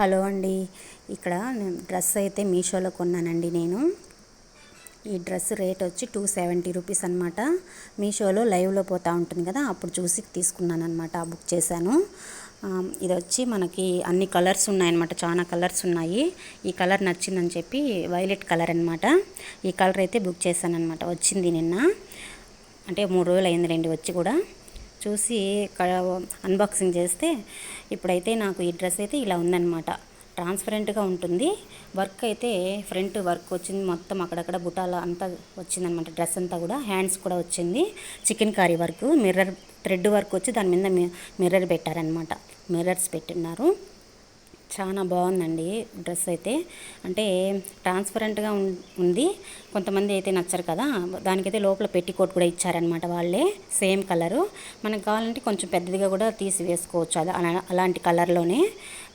Hello అండి. ఇక్కడ నేను డ్రెస్ అయితే మీషోలో కొన్నానండి నేను. ఈ డ్రెస్ రేట్ వచ్చి టూ సెవెంటీ రూపీస్ అనమాట మీషోలో లైవ్లో పోతూ ఉంటుంది కదా అప్పుడు చూసి తీసుకున్నాను అనమాట బుక్ చేశాను. ఇది వచ్చి మనకి అన్ని కలర్స్ ఉన్నాయన్నమాట చాలా కలర్స్ ఉన్నాయి. ఈ కలర్ నచ్చిందని చెప్పి వైలెట్ కలర్ అనమాట ఈ కలర్ అయితే బుక్ చేశాను అనమాట వచ్చింది నిన్న. అంటే మూడు రోజులు అయింది రెండు వచ్చి కూడా. చూసి అన్బాక్సింగ్ చేస్తే ఇప్పుడైతే నాకు ఈ డ్రెస్ అయితే ఇలా ఉందన్నమాట. ట్రాన్స్పరెంట్గా ఉంటుంది. వర్క్ అయితే ఫ్రంట్ వర్క్ వచ్చింది. మొత్తం అక్కడక్కడ బుటాల అంతా వచ్చిందనమాట డ్రెస్ అంతా కూడా హ్యాండ్స్ కూడా వచ్చింది. Chicken curry work mirror thread work వచ్చి దాని మీద మిర్రర్ పెట్టారనమాట మిర్రర్స్ పెట్టున్నారు. చాలా బాగుందండి డ్రెస్ అయితే. అంటే ట్రాన్స్పరెంట్గా ఉంది. కొంతమంది అయితే నచ్చరు కదా. దానికైతే లోపల పెట్టికోట్ కూడా ఇచ్చారనమాట వాళ్ళే. Same colour. మనకు కావాలంటే కొంచెం పెద్దదిగా కూడా తీసి వేసుకోవచ్చు. అలా అలాంటి కలర్లోనే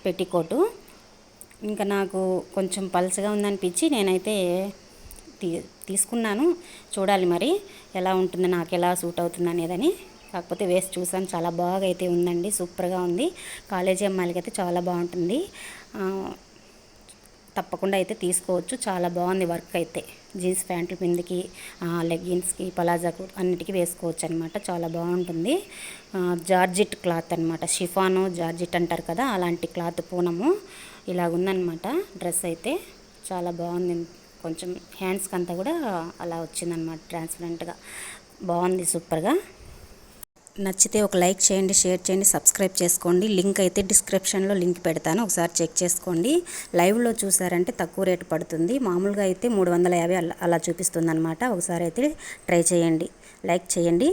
పెట్టికోటు ఇంకా నాకు కొంచెం పల్చగా ఉందనిపించి నేనైతే తీ తీసుకున్నాను. చూడాలి మరి ఎలా ఉంటుందో నాకు ఎలా సూట్ అవుతుంది అనేదని. కాకపోతే వేసి చూసాను. చాలా బాగా అయితే ఉందండి. సూపర్గా ఉంది. కాలేజీ అమ్మాయిలకి అయితే చాలా బాగుంటుంది. తప్పకుండా అయితే తీసుకోవచ్చు. చాలా బాగుంది వర్క్ అయితే. జీన్స్ ప్యాంట్లు కిందికి లెగ్గిన్స్కి పలాజాకు అన్నిటికీ వేసుకోవచ్చు అనమాట చాలా బాగుంటుంది. జార్జిట్ క్లాత్ అనమాట షిఫాను జార్జిట్ అంటారు కదా అలాంటి క్లాత్ పూనము. ఇలాగుందనమాట డ్రెస్ అయితే. చాలా బాగుంది. కొంచెం హ్యాండ్స్కి అంతా కూడా అలా వచ్చిందనమాట ట్రాన్స్పరెంట్గా. బాగుంది సూపర్గా. నచ్చితే ఒక లైక్ చేయండి షేర్ చేయండి సబ్స్క్రైబ్ చేసుకోండి. లింక్ అయితే డిస్క్రిప్షన్లో లింక్ పెడతాను. ఒకసారి చెక్ చేసుకోండి. లైవ్లో చూసారంటే తక్కువ రేటు పడుతుంది. మామూలుగా అయితే మూడు వందల యాభై అలా చూపిస్తుంది అనమాట ఒకసారి అయితే ట్రై చేయండి. లైక్ చేయండి.